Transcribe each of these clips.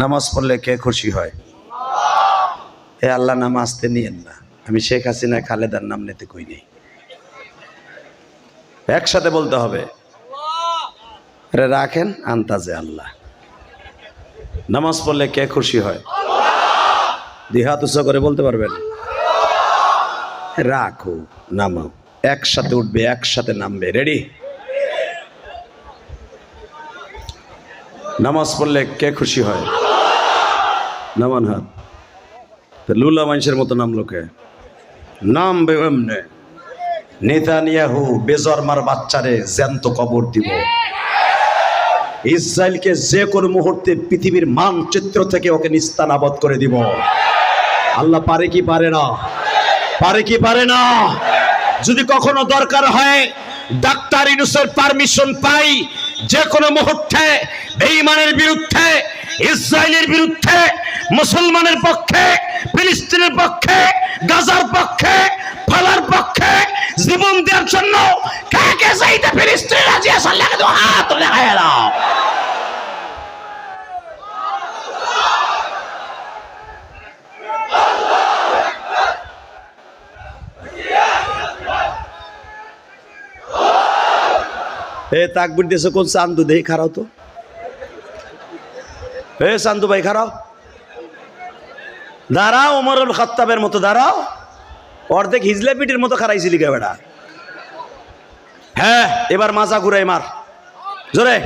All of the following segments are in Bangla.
নামাজ পড়লে কে খুশি হয়? এ আল্লাহ নাম আসতে নিয়েন না। আমি শেখ হাসিনা, খালেদার নাম নিতে কই নেই। একসাথে বলতে হবে, আরে রাখেন আন্তাজে আল্লাহ। নামাজ পড়লে কে খুশি হয়? দিহাত উৎস করে বলতে পারবেন? রাখো, নামাও। একসাথে উঠবে, একসাথে নামবে। রেডি নামাজ পড়লে কে খুশি হয়? নামান হাত। লুলা মানুষের মতো নাম লোকে নাম এমনে। নেতানিয়াহু বেজরমার বাচ্চারে জ্যান্ত কবর দিব। ইসরায়েলকে যে কোনো মুহূর্তে পৃথিবীর মানচিত্র থেকে ওকে নিস্তান নিস্তানাবদ করে দিব। আল্লাহ পারে কি পারে না? পারে কি পারে না? যদি কখনো দরকার হয়, ডাক্তার ইনুসের পারমিশন পাই যে কোনো মুহূর্তে, বেঈমানের বিরুদ্ধে ইসরায়েলের বিরুদ্ধে, মুসলমানের পক্ষে, ফিলিস্তিনের পক্ষে, গাজার পক্ষে ফালার পক্ষে জীবন দেওয়ার জন্য কে কে চাইতে ফিলিস্তিন রাজি আসার লাগে হাত তুলে দাও এ, তাকবির দেশে কোন চান্দু? দেই খারাও তো। এ, চান্দু ভাই খারাও দাঁড়াও ওমরুল খত্তাবের মতো, দাঁড়াও। অর্ধেক হিজলে পিটির মতো খারাইছিলি বেটা? হ্যাঁ এবার মাজা ঘুরাই মার। জোরে।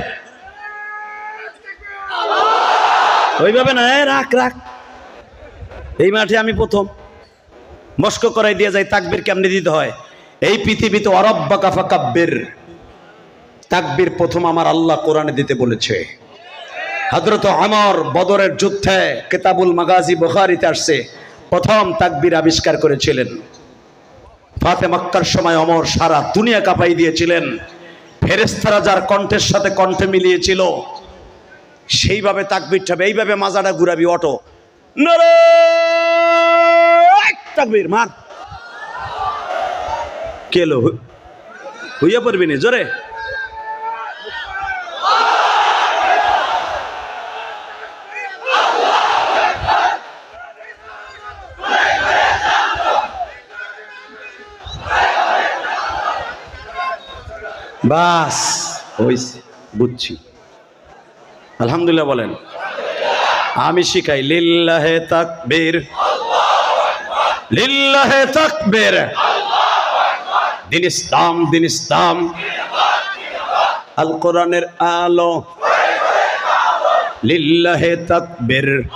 ওইভাবে না রাখ রাখ। এই মাঠে আমি প্রথম। মস্ক করাই দিয়ে যাই, তাকবির কেমনে দিতে হয়? এই পৃথিবীতে অরব্বা কাফা কাব্যের তাকবির প্রথম আমার আল্লাহ কোরআনে দিতে বলেছে। হজরত আমর বদরের যুদ্ধে কেতাবুল মাগাজি বুখারিতে আসছে, প্রথম তাকবির আবিষ্কার করেছিলেন। ফাতে মক্কার সময় অমর সারা দুনিয়া কাঁপাই দিয়েছিলেন। ফেরেস্তারা যার কণ্ঠের সাথে কণ্ঠে মিলিয়েছিল, সেইভাবে তাকবিরটা হবে এইভাবে মাজাটা ঘুরাবি, অটো! তাকবীর, মার। কেলো হইয়া পড়বি নি? জোরে। বাস, হইছে, বুঝছি। আলহামদুলিল্লাহ বলেন। আমি শিখাই, লিল্লাহে তাকবীর। লিল্লাহে তাকবীর। দিন ইসলাম দিন ইসলাম। আল কোরআনের আলো। লিল্লাহে তাকবীর।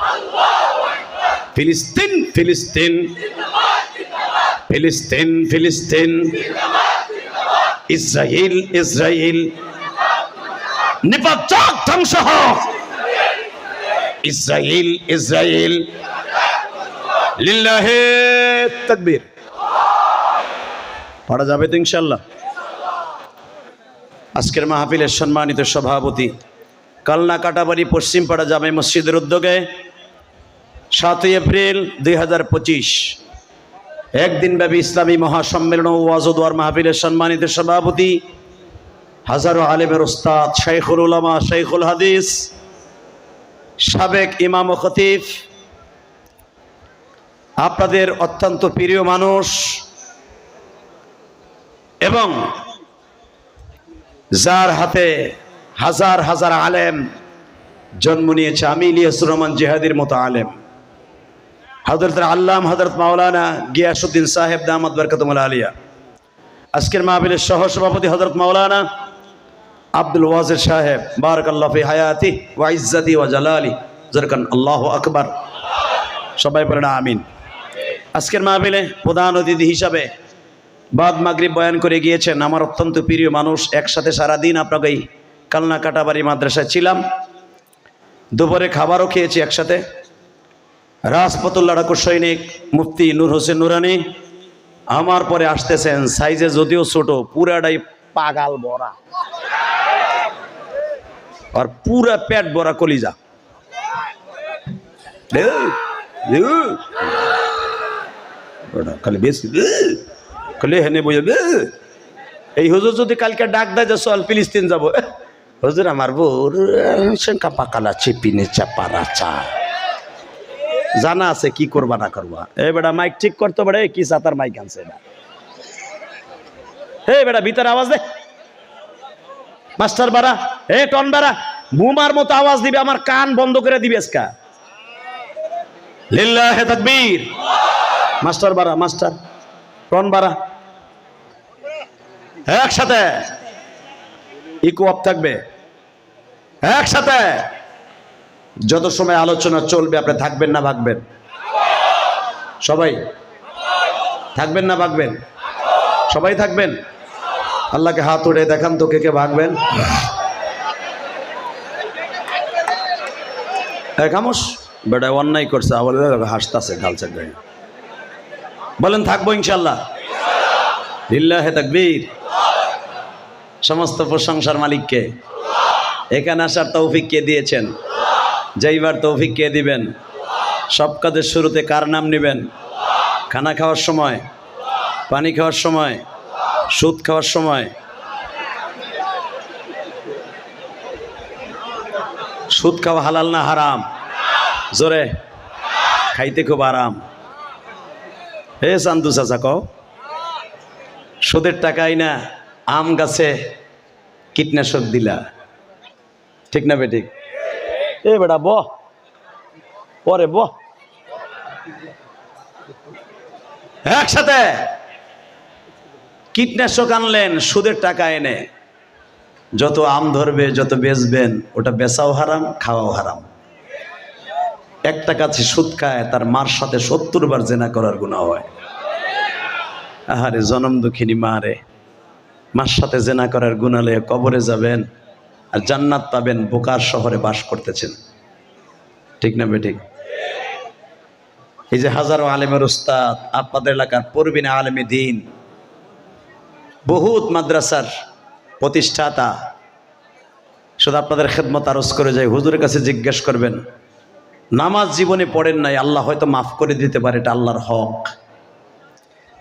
ফিলিস্তিন ফিলিস্তিন। ফিলিস্তিন ফিলিস্তিন। ইসরায়েল ইসরায়েল নিপাচক ধ্বংস হোক। ইসরায়েল ইসরায়েল লিল্লাহে তাকবীর। পড়া যাবে তো ইনশাল্লাহ আজকের মাহফিলের সম্মানিত সভাপতি, কালনা কাটাবাড়ি পশ্চিমপাড়া জামে মসজিদের উদ্যোগে সাতই এপ্রিল দুই হাজার পঁচিশ একদিনব্যাপী ইসলামী মহাসম্মেলন ও ওয়াজদোয়ার মাহফিলের সম্মানিত সভাপতি, হাজারো আলেমের ওস্তাদ শাইখুল উলামা, শাইখুল হাদিস, সাবেক ইমাম খতিফ আপনাদের অত্যন্ত প্রিয় মানুষ এবং যার হাতে হাজার হাজার আলেম জন্ম নিয়েছে আমি ইলিয়াসুর রহমান জেহাদির মতো আলেম। হজরত আল্লাম হজরত মাওলানা গিয়াসুদ্দিন সাহেব দামাদ বরকতমুল আলিয়া। আজকের মাহবিলের সহ সভাপতি হজরত মাওলানা আব্দুল ওয়াজির সাহেব বারক আল্লাহ ফি হায়াতি ওয়া ইজ্জাতি ওয়া জালালি। জরকান, আল্লাহ আকবর। সবাই বলেন আমিন। আজকের মাহবিলে প্রধান অতিথি হিসাবে বাদ মাগরিব বয়ান করে গিয়েছেন। আমার অত্যন্ত প্রিয় মানুষ, একসাথে সারাদিন আপনাকে কালনা কাটাবাড়ি মাদ্রাসায় ছিলাম। দুপুরে খাবারও খেয়েছি একসাথে। রাজপতুল্লা ঠাকুর সৈনিক, মুফতি নূর হোসেন নুরানি, আমার পরে আসতেছেন সাইজে যদিও ছোট, পুরাটাই পাগাল বড়া আর পুরা পেট ভরা কলিজা খালি বেশি, খালি হেনে এ। এই হুজুর যদি কালকে ডাক দেয় যে চল ফিলিস্তিন যাব হুজুর আমার বউর শঙ্কা পাকালা, চিপিনে চাপারা চা জানা আছে কি করবা, না করবা। এ বেটা মাইক ঠিক করতে পারে, কি সাতার মাইক আনছে এটা। হে বেটা, ভিতরে আওয়াজ দে। মাস্টার বাড়া, এ টন বাড়া, বুমার মতো আওয়াজ দিবে, আমার কান বন্ধ করে দিবে আজকা। একসাথে। যত সময় আলোচনা চলবে, আপনি থাকবেন না, ভাগবেন। সবাই? থাকবেন না, ভাগবেন? সবাই থাকবেন? আল্লাহকে হাত উড়ে দেখান তো কে কে ভাগবেন। এ, খামোশ। বেটা অন্যায় করছে, আবার হাসতাছে, গালছে বলেন, থাকব ইনশাল্লাহ লিল্লাহে তাকবীর। সমস্ত প্রশংসার মালিককে। এখানে আসার তৌফিক কে দিয়েছেন? যেইবার তৌফিক কে দিবেন? সব কাজের শুরুতে কার নাম নেবেন? খানা খাওয়ার সময়? পানি খাওয়ার সময়? সুদ খাওয়ার সময়? সুদ খাওয়া হালাল না হারাম? জোরে। খাইতে খুব আরাম। হে চান্দু চাচা, কও। সুদের টাকাই না আম গাছে কীটনাশক দিলা। ঠিক না বেঠিক এ বেটা বহ পরে বহ একসাথে কীটনাশক আনলেন, সুদের টাকা এনে। যত আম ধরবে, যত বেচবেন, ওটা বেচাও হারাম, খাওয়াও হারাম। একটা কাছে সুদ খায়, তার মার সাথে সত্তর বার জেনা করার গুণা হয়। আহারে জনম দুঃখিনী মা রে। মার সাথে জেনা করার গুণালে কবরে যাবেন। আর জান্নাত পাবেন বোকার শহরে বাস করতেছেন। ঠিক না বেঠিক এই যে হাজারো আলেমের উস্তাদ, আপনাদের এলাকার পূর্বিনা আলেমী দিন, বহুত মাদ্রাসার প্রতিষ্ঠাতা, শুধু আপনাদের খেদমত আরজ করে যায়, হুজুরের কাছে জিজ্ঞেস করবেন, নামাজ জীবনে পড়েন নাই, আল্লাহ হয়তো মাফ করে দিতে পারে, এটা আল্লাহর হক।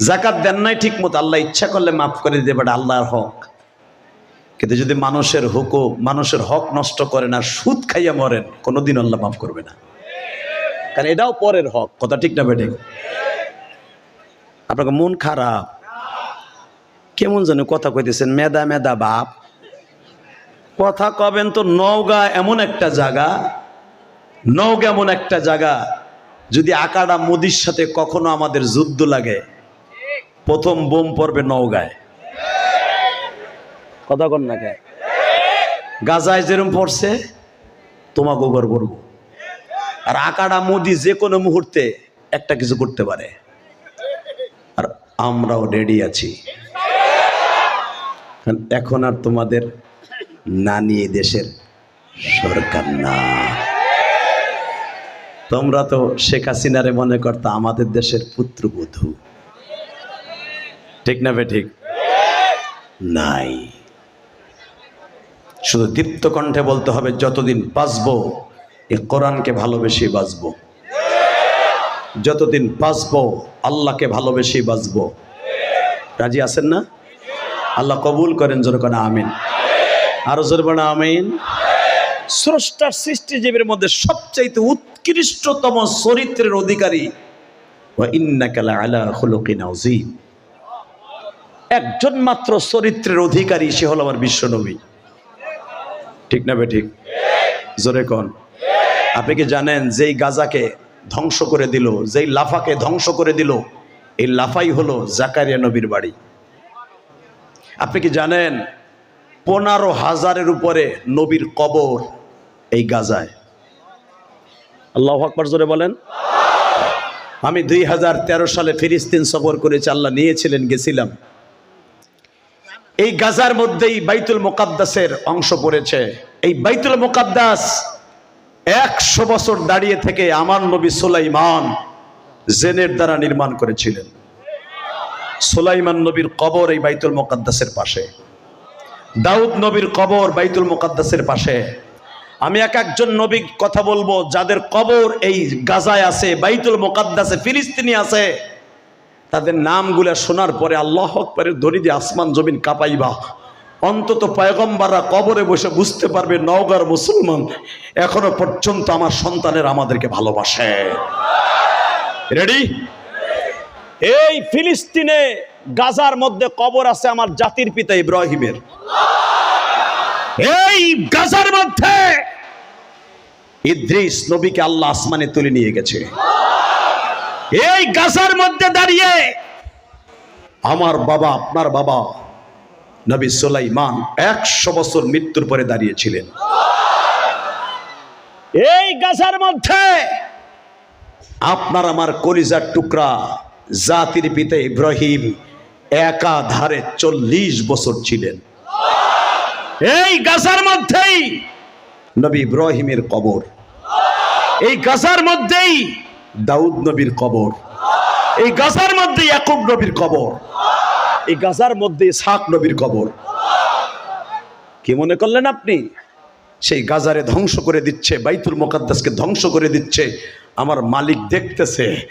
জাকাত দেন নাই ঠিক মতো আল্লাহ ইচ্ছা করলে মাফ করে দিতে পারে, আল্লাহর হক। কিন্তু যদি মানুষের হুকুম, মানুষের হক নষ্ট করেন আর সুদ খাইয়া মরেন, কোনোদিন আল্লাহ মাফ করবে না। কারণ এটাও পরের হক, কথা ঠিক না বেটে আপনাকে মন খারাপ। কেমন যেন কথা কইতেছেন মেদা মেদা বাপ। কথা কবেন তো, নওগা এমন একটা জায়গা, নওগা এমন একটা জায়গা, যদি আকাডা মোদির সাথে কখনো আমাদের যুদ্ধ লাগে, প্রথম বোম পড়বে নওগায়। কথা কন না কে? গাজায় যেরম পড়ছে তোমাকে উপর পড়ব আর আকাডা, মোদি যে কোনো মুহূর্তে একটা কিছু করতে পারে। আর আমরাও রেডি আছি। এখন আর তোমাদের নানি দেশের সরকার না। তোমরা তো শেখ হাসিনারে মনে করতো আমাদের দেশের পুত্রবধূ। ঠিক না বে ঠিক? নাই। শুধু দীপ্ত কণ্ঠে বলতে হবে, যতদিন বাঁচবো এ কোরআনকে ভালোবেসে বাঁচবো। যতদিন বাঁচবো, আল্লাহকে ভালোবেসে বাঁচবো। রাজি আছেন না? আল্লাহ কবুল করেন যেন আমিন। আরও জোরবে না আমিন। স্রষ্টার সৃষ্টিজীবীর মধ্যে সবচাইতে উৎকৃষ্টতম চরিত্রের অধিকারী একজন মাত্র চরিত্রের অধিকারী, সে হল আমার বিশ্বনবী। ঠিক না বে ঠিক? জোরে কন। আপনি কি জানেন যেই গাজাকে ধ্বংস করে দিল, যেই লাফাকে ধ্বংস করে দিল, এই লাফাই হলো জাকারিয়া নবীর বাড়ি। আপনি কি জানেন পনেরো হাজারের উপরে নবীর কবর এই গাজায়? আল্লাহ আকবর জোরে বলেন। আমি দুই হাজার তেরো সালে ফিলিস্তিন সফর করেছি, আল্লাহ নিয়েছিলেন, গেছিলাম। এই গাজার মধ্যেই বাইতুল মোকাদ্দাসের অংশ পড়েছে। এই বাইতুল মোকাদ্দাস একশো বছর দাঁড়িয়ে থেকে আমার নবী সুলাইমান জেনের দ্বারা নির্মাণ করেছিলেন। সুলাইমান নবীর কবর এই বাইতুল মোকাদ্দাসের পাশে। দাউদ নবীর কবর বাইতুল মোকাদ্দাসের পাশে। আমি এক একজন নবী কথা বলব, যাদের কবর এই গাজায় আছে, বাইতুল মোকাদ্দাসে, ফিলিস্তিনি আছে। তাদের নামগুলা শোনার পরে আল্লাহ আকবরের দিয়ে আসমান জমিন কাঁপাইবা। অন্তত পয়গম্বাররা কবরে বসে বুঝতে পারবে নওগার মুসলমান এখনও পর্যন্ত আমার সন্তানের আমাদেরকে ভালোবাসে। রেডি এই ফিলিস্তিনে গাজার মধ্যে কবর আছে আমার জাতির পিতা ইব্রাহিমের। এই গাজার মধ্যে ইদ্রিস নবীকে আল্লাহ আসমানে তুলে নিয়ে গেছে। এই গাজার মধ্যে দাঁড়িয়ে আমার বাবা, আপনার বাবা, নবী সুলাইমান একশো বছর মৃত্যুর পরে দাঁড়িয়েছিলেন। এই গাজার মধ্যে আপনার আমার কলিজার টুকরা জাতির পিতা ইব্রাহিম একাধারে চল্লিশ বছর ছিলেন। এই গাজার মধ্যেই নবী ইব্রাহিমের কবর। এই গাজার মধ্যেই দাউদ নবীর কবর। এই গাজার মধ্যে ইয়াকুব নবীর কবর। এই গাজার মধ্যে ইসহাক নবীর কবর। কি মনে করলেন আপনি? সেই গাজারে ধ্বংস করে দিচ্ছে, বাইতুল মোকাদ্দাসকে ধ্বংস করে দিচ্ছে। আমার মালিক দেখতেছে,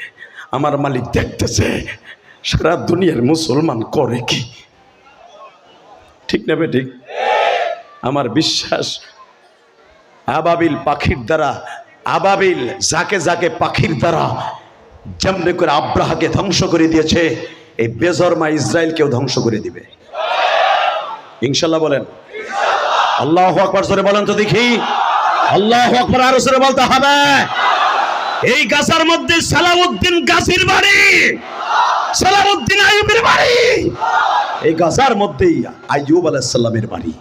আমার মালিক দেখতেছে। সারা দুনিয়ার মুসলমান করে কি? ঠিক না ঠিক আমার বিশ্বাস আবাবিল পাখির দ্বারা আবাবিল যাকে যাকে পাখির দ্বারা যেমনি করে আব্রাহাকে ধ্বংস করে দিয়েছে, এই বেজরমা ইসরায়েলকেও ধ্বংস করে দিবে। ইনশাল্লাহ বলেন। আল্লাহ আকবর সরে বলেন তো দেখি। আল্লাহ আকবর আরও জোরে বলতে হবে। এই গাছার মধ্যে সালাউদ্দিন গাছির বাড়ি। সালাউদ্দিন আইয়ুবের বাড়ি। এই গাছার মধ্যেই আইয়ুব আলাইহিস সালামের বাড়ি।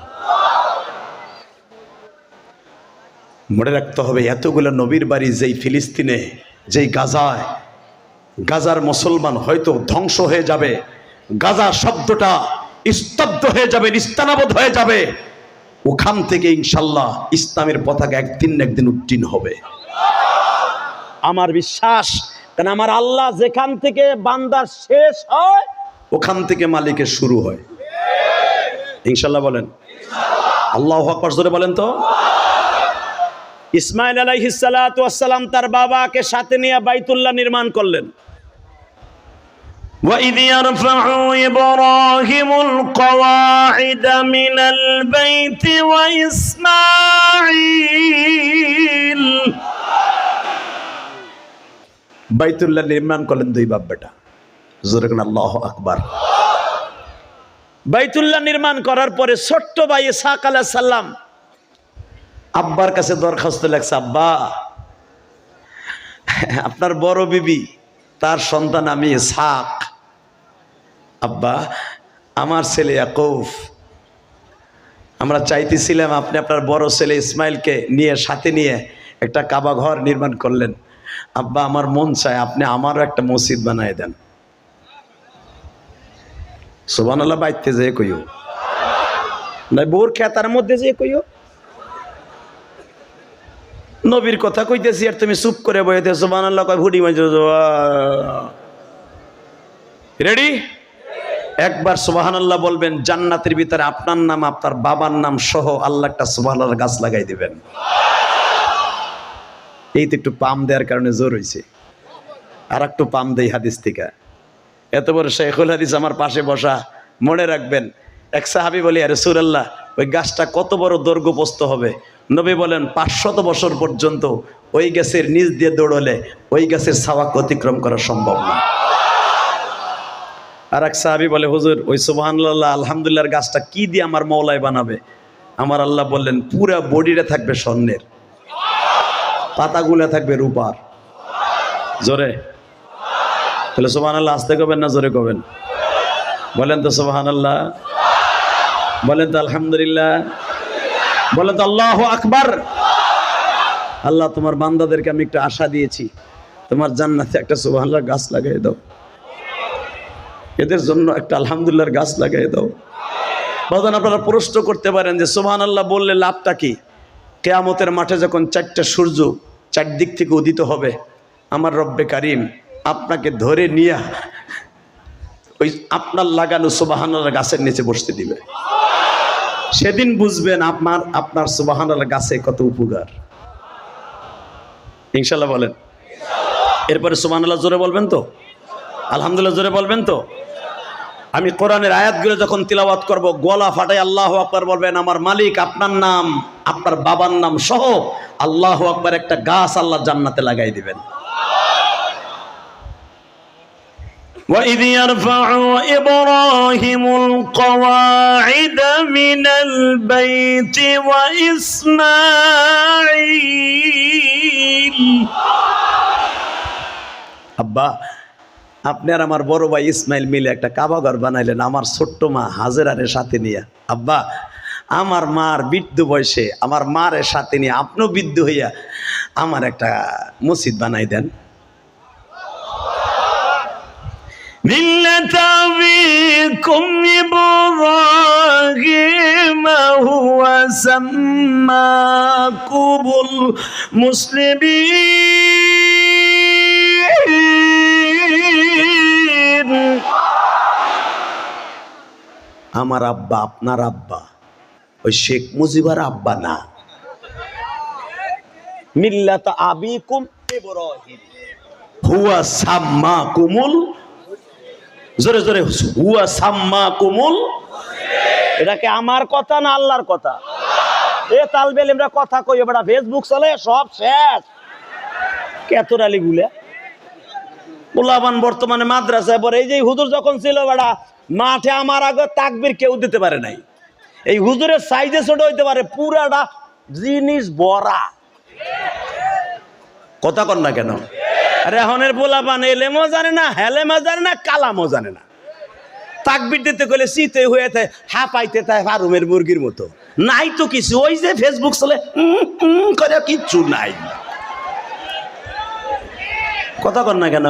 মনে রাখতে হবে এতগুলো নবীর বাড়ি যেই ফিলিস্তিনে যেই গাজায় গাজার মুসলমান হয়তো ধ্বংস হয়ে যাবে গাজা শব্দটা স্তব্ধ হয়ে যাবে নিস্তানাবোধ হয়ে যাবে ওখান থেকে ইনশাল্লাহ ইসলামের পতাকা একদিন না একদিন উত্তীর্ণ হবে। আমার বিশ্বাস কারণ আমার আল্লাহ যেখান থেকে বান্দার শেষ হয় ওখান থেকে মালিকের শুরু হয়। ইনশাল্লাহ বলেন। আল্লাহ আকবর জোরে বলেন তো। ইসমাইল আলাইহিসালাম তার বাবাকে সাথে নিয়ে বাইতুল্লাহ নির্মাণ করলেন وإذ يرفع إبراهيم القواعد من البيت وإسماعيل বাইতুল্লাহ নির্মাণ করলেন দুই বাপ বেটা জোরে কোন আল্লাহ আকবার বাইতুল্লাহ নির্মাণ করার পরে ছোট্ট ভাই ইসাক আলাহ সাল্লাম আব্বার কাছে দরখাস্ত লেখছে, আব্বা, আপনার বড় বিবি, তার সন্তান আমি ইসাক আব্বা, আমার ছেলে ইয়াকুব, আমরা চাইতেছিলাম আপনি আপনার বড় ছেলে ইসমাইলকে নিয়ে, সাথে নিয়ে একটা কাবা ঘর নির্মাণ করলেন। আব্বা, আমার মন চায় আপনি আমারও একটা মসজিদ বানায় দেন। সোবানাল্লাহ বাইতে যে কইও। না বোর খেতার মধ্যে যে কইও। নবীর কথা কইতেছি আর তুমি চুপ করে বইতে সোবানাল্লাহ কয় ভুডি মাঝে রেডি একবার সুবাহানাল্লাহ বলবেন, জান্নাতের ভিতরে আপনার নাম, আপনার বাবার নাম সহ আল্লাহ একটা সুবাহান্লাহ গাছ লাগাই দিবেন। এই তো একটু পাম দেওয়ার কারণে জোর হয়েছে আর একটু পাম দেই হাদিস থেকে। এত বড় শেখুল হাদিস আমার পাশে বসা, মনে রাখবেন, এক সাহাবি বলি, আরে সুরাল্লাহ, ওই গাছটা কত বড় দৈর্ঘ্যপ্রস্ত হবে। নবী বলেন, পাঁচশত বছর পর্যন্ত ওই গাছের নিচ দিয়ে দৌড়লে ওই গাছের ছাওয়াক অতিক্রম করা সম্ভব না। আর এক সাহাবি বলে, হুজুর, ওই সুবহানাল্লাহ আলহামদুলিল্লাহর গাছটা কি দিয়ে আমার মৌলায় বানাবে? আমার আল্লাহ বললেন, পুরা বডিটা থাকবে স্বর্ণের, পাতাগুলো থাকবে রূপার। জোরে? তাহলে সোহান আল্লাহ আসতে কবেন না জোরে কবেন? বলেন তো সোহান আল্লাহ বলেন তো আলহামদুলিল্লাহ। বলেন তো, আল্লাহ আকবার। আল্লাহ, তোমার বান্দাদেরকে আমি একটা আশা দিয়েছি। তোমার জান্নাতে একটা আল্লাহ গাছ লাগাই দাও। এদের জন্য একটা আলহামদুলিল্লাহর গাছ লাগাই দাও। আপনারা প্রশ্ন করতে পারেন যে সোহান আল্লাহ বললে লাভটা কি? কেয়ামতের মাঠে যখন চারটা সূর্য চারদিক থেকে উদিত হবে, আমার রব্বে কারিম আপনাকে ধরে নিয়ে ওই আপনার লাগানো সুবাহানার গাছের নিচে বসতে দিবে। সেদিন বুঝবেন আপনার আপনার সুবাহানার গাছে কত উপকার। ইনশাল্লাহ বলেন। এরপরে সুবাহানাল্লাহ জোরে বলবেন তো? আলহামদুলিল্লাহ জোরে বলবেন তো? আমি কোরআনের আয়াতগুলো যখন তিলাওয়াত করব, গলা ফাটাই আল্লাহ আকবার বলবেন, আমার মালিক, আপনার নাম, আপনার বাবার নাম সহ আল্লাহ আকবার একটা গাছ আল্লাহ জান্নাতে লাগাই দিবেন। وإذ يرفع إبراهيم القواعد من البيت وإسماعيل আব্বা আপনি আর আমার বড় ভাই ইসমাইল মিলে একটা কাবাঘর বানাইলেন আমার ছোট্ট মা হাজেরারের সাথে নিয়ে আব্বা আমার মার বৃদ্ধ বয়সে আমার মার সাথে নিয়ে আপনিও বৃদ্ধ হইয়া আমার একটা মসজিদ বানাই দেন ملة أبيكم إبراهيم هو سماكم المسلمين আমার আব্বা আপনার আব্বা ওই শেখ মুজিবার আব্বা না মিল্লাত আবিকুম ইব্রাহিম হুয়া সাম্মা কুমুল জোরে জোরে হুয়া সাম্মা কুমুল এটাকে আমার কথা না আল্লাহর কথা? এ তালবেল, আমরা কথা কই এবার ফেসবুক চলে, সব শেষ। কেতরালি গুলা। পোলাবান বর্তমানে মাদ্রাসায় পড়ে। এই যে হুজুর যখন ছিল বেড়া মাঠে আমার আগে তাকবির কেউ দিতে পারে নাই। এই হুজুরের সাইজে ছোট হইতে পারে, পুরাটা জিনিস বড়া কথা কর না কেন? রেহনের পোলা পান এলেমও জানে না, হেলেমও জানে না, কালামও জানে না। তাকবির দিতে গেলে শীতে হয়ে থাকে, হাঁপাইতে থাকে ফারুমের মুরগির মতো। নাই তো কিছু, ওই যে ফেসবুক চলে করে কিচ্ছু নাই। কথা কর না কেন?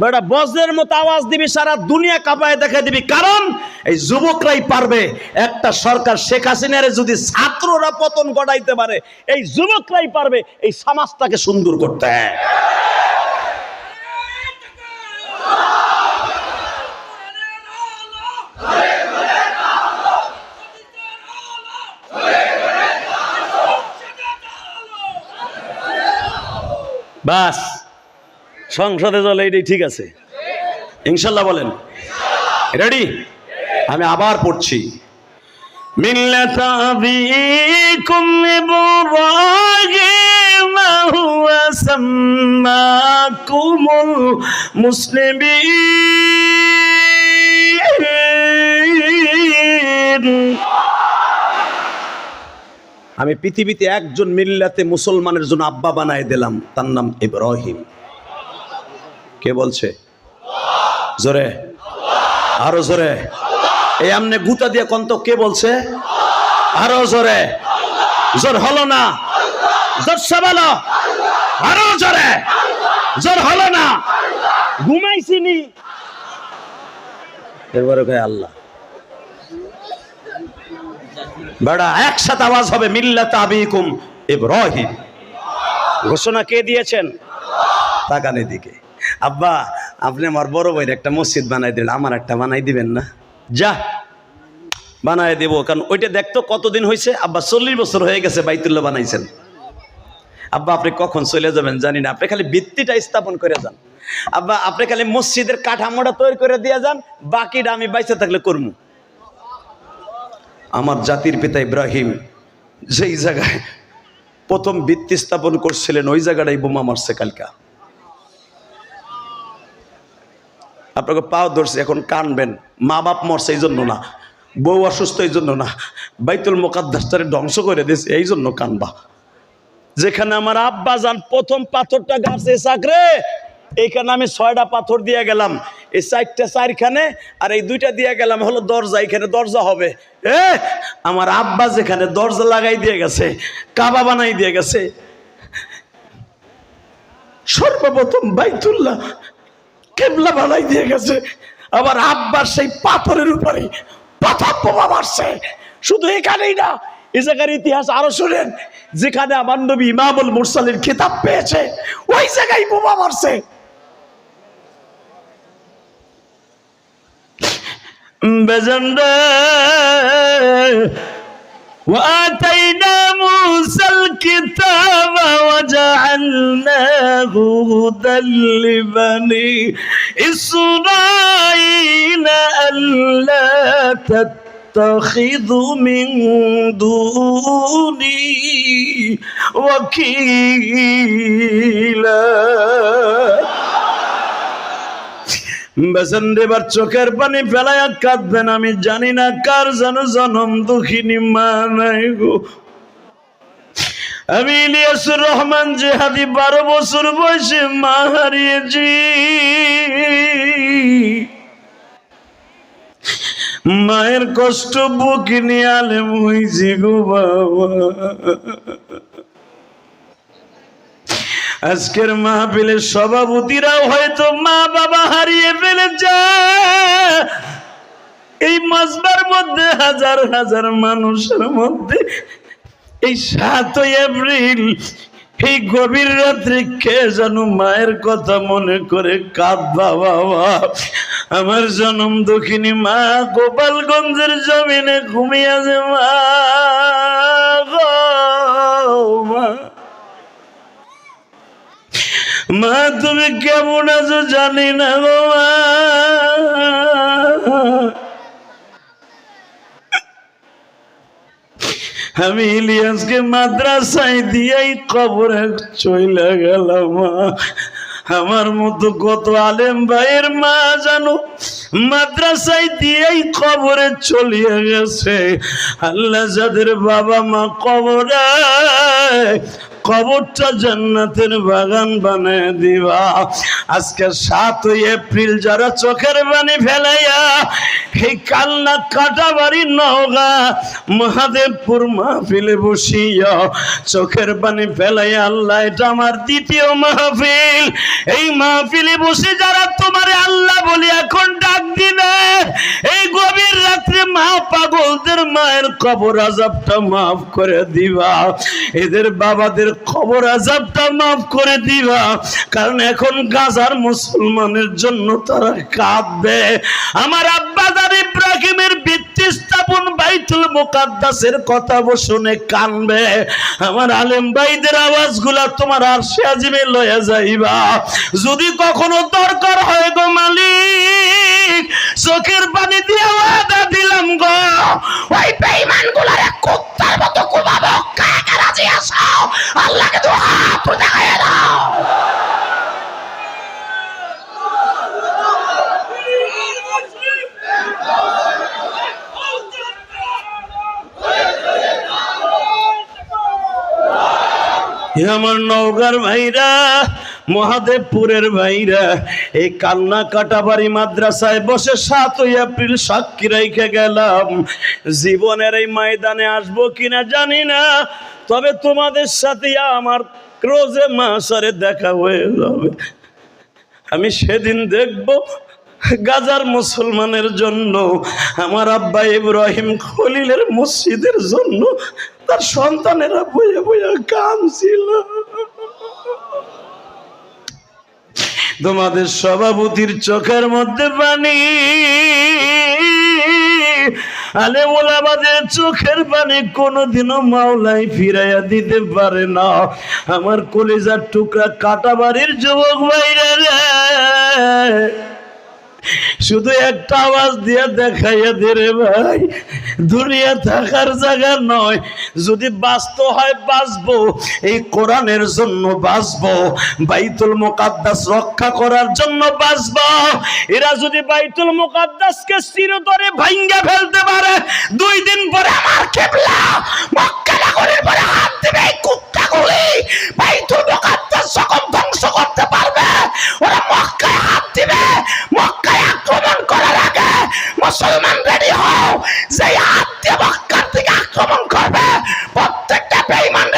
বেটা, বজ্রের মতো আওয়াজ দিবি, সারা দুনিয়া কাঁপায় দেখা দিবি। কারণ এই যুবকরাই পারবে। একটা সরকার শেখ হাসিনারে যদি ছাত্ররা পতন ঘটাইতে পারে, এই যুবকরাই পারবে এই সমাজটাকে সুন্দর করতে। বাস। সংসদে চলে এটাই ঠিক আছে ইনশাল্লাহ বলেন রেডি আমি আবার পড়ছি ملة أبيكم إبراهيم هو سماكم المسلمين আমি পৃথিবীতে একজন মিল্লাতে মুসলমানের জন্য আব্বা বানায় দিলাম তার নাম ইব্রাহিম কে বলছে? জোরে। আরও জোরে। এই আমনে গুতা দিয়ে কন্ত কে বলছে? আরও জোরে। জোর হলো না। জোর সবালো। আরও জোরে। জোর হলো না। এরপরে কয় আল্লাহ। বেড়া, একসাথে আওয়াজ হবে, মিল্লাত আবিকুম ইব্রাহিম। ঘোষণা কে দিয়েছেন? তাকানে দিকে আব্বা, আপনি আমার বড় ভাইয়ের একটা মসজিদ বানাই দিলেন, আমার একটা বানাই দিবেন না। যা, বানাই দেবো, কারণ ওইটা দেখতো কতদিন হয়েছে আব্বা, চল্লিশ বছর হয়ে গেছে বাইতুল্লাহ বানাইছেন। আব্বা, আপনি কখন চলে যাবেন জানি না, আপনি খালি ভিত্তিটা স্থাপন করে যান। আব্বা, আপনি খালি মসজিদের কাঠামোটা তৈরি করে দিয়ে যান, বাকিটা আমি বাইসে থাকলে করব আমার জাতির পিতা ইব্রাহিম যেই জায়গায় প্রথম ভিত্তি স্থাপন করছিলেন, ওই জায়গাটাই বোমা মারছে কালকা। আপনাকে পাও ধরছে, এখন কানবেন। মা বাপ মরছে এই জন্য না, বউ অসুস্থ এই জন্য না, বাইতুল মোকাদ্দাসটারে ধ্বংস করে দিয়েছে এই জন্য কানবা। যেখানে আমার আব্বা যান, প্রথম পাথরটা গাছে চাকরে এইখানে আমি ছয়টা পাথর দিয়ে গেলাম, এই চারটা চারখানে, আর এই দুইটা দিয়ে গেলাম, হলো দরজা, এখানে দরজা হবে। এ, আমার আব্বা যেখানে দরজা লাগাই দিয়ে গেছে, কাবা বানাই দিয়ে গেছে। সর্বপ্রথম বাইতুল্লাহ কেবলা বানাই দিয়ে গেছে। আবার আব্বার সেই পাথরের উপরে পাথর বোমা মারছে। শুধু এখানেই না, এ জায়গার ইতিহাস আরও শুনেন, যেখানে আমার নবী ইমামুল মুরসালের খেতাব পেয়েছে, ওই জায়গায় বোমা মারছে। বেজন্ড বেজন্ডে موسى الكتاب وجعلناه هدى لبني إسرائيل ألا تتخذوا من دوني وكيلا বেসন দেবার চোখের পানি ফেলাইয়া কাঁদবেন আমি জানি না কার যেন জনম দুঃখিনী মা নাই গো আমি ইলিয়াসুর রহমান জেহাদি বারো বছর বয়সে মা হারিয়েছি। মায়ের কষ্ট বুকে নিয়ে আলেম হয়েছি গো বাবা। আজকের মাহফিলের সভাপতিরাও হয়তো মা বাবা হারিয়ে ফেলেছে। এই মাসবার মধ্যে হাজার হাজার মানুষের মধ্যে এই সাতই এপ্রিল, এই গভীর রাত্রে কে যেন মায়ের কথা মনে করে কাঁদবা বাবা। আমার জনম দক্ষিণী মা, গোপালগঞ্জের জমিনে ঘুমিয়েছে মা মা। মা, তুমি কেমন আছো জানি না গো মা। আমি ইলিয়াসকে মাদ্রাসায় দিয়েই কবরে চলে গেলাম আমার মতো কত আলেম ভাইয়ের মা জানো মাদ্রাসায় দিয়েই কবরে চলিয়ে গেছে। আল্লাহ যাদের বাবা মা কবরে, কবরটা জান্নাতের বাগান বানায় দিবা। আজকে সাতই এপ্রিল যারা চোখের বাণী ফেলাইয়া এই কালনা কাটাবাড়ি নওগা, মহাদেবপুর মাহফিলে বসিয়া চোখের পানি ফেলাইয়া আল্লাহ, এটা আমার দ্বিতীয় মাহফিল। এই মাহফিলে বসে যারা তোমার আল্লাহ বলি এখন ডাক দিবে। এই গভীর রাত্রে মা পাগলদের মায়ের কবর আজাবটা মাফ করে দিবা। এদের বাবাদের খবর আজাবটা মাফ করে দিবা। কারণ এখন গাজার মুসলমানের জন্য তারা কাঁদবে। আমার আব্বা দাদ ইব্রাহিমের ভিত্তি স্থাপন বাইতুল মুকাদ্দাসের কথা শুনে কানবে। আমার আলেম ভাইদের আওয়াজগুলা তোমার আরশে আজিমে লয়ে যাইবা। যদি কখনো দরকার হয় গো মালিক, চোখের পানি দিয়ে দিলাম গো। ওই বেঈমান কুত্তার মতো কাকে রাজি আল্লাহকে দাও। আমার নওগার ভাইরা, মহাদেবপুরের ভাইরা, এই কান্না কাটাবাড়ি মাদ্রাসায় বসে সাতই এপ্রিল সাক্ষী রেখে গেলাম। জীবনের এই ময়দানে আসব কিনা জানি না, তবে তোমাদের সাথে আমার ক্রোজে মাসারে দেখা হয়ে যাবে। আমি সেদিন দেখব গাজার মুসলমানের জন্য, আমার আব্বা ইব্রাহিম খলিলের মসজিদের জন্য। তার সন্তানেরা বইয়ে বইয়ে কামছিল তোমাদের সভাপতির চোখের মধ্যে পানি। আলে ওলাবাদের চোখের পানি কোনোদিনও মাওলাই ফিরাইয়া দিতে পারে না। আমার কলিজার টুকরা কাটাবাড়ির যুবক বাইরে শুধু একটা আওয়াজ দিয়ে দেখাইয়া দে রে ভাই। দুনিয়া থাকার জায়গা নয়, যদি বাঁচতে হয় বাঁচবো, এই কোরআনের জন্য বাঁচবো, বাইতুল মোকাদ্দাস রক্ষা করার জন্য বাঁচবো। এরা যদি বাইতুল মোকাদ্দাসকে চিরতরে ভাঙ্গা ফেলতে পারে, দুই দিন পরে আমার কেবলা মক্কা নগরের পরে হাত দেবে এই কুত্তাগুলি বাইতুল মোকাদ্দাস যখন ধ্বংস করতে পারবে, ওরা মক্কায় হাত দিবে। আগে মুসলমান রেডি হও। যে আত্মীয় থেকে আক্রমণ করবে প্রত্যেকটা বেইমান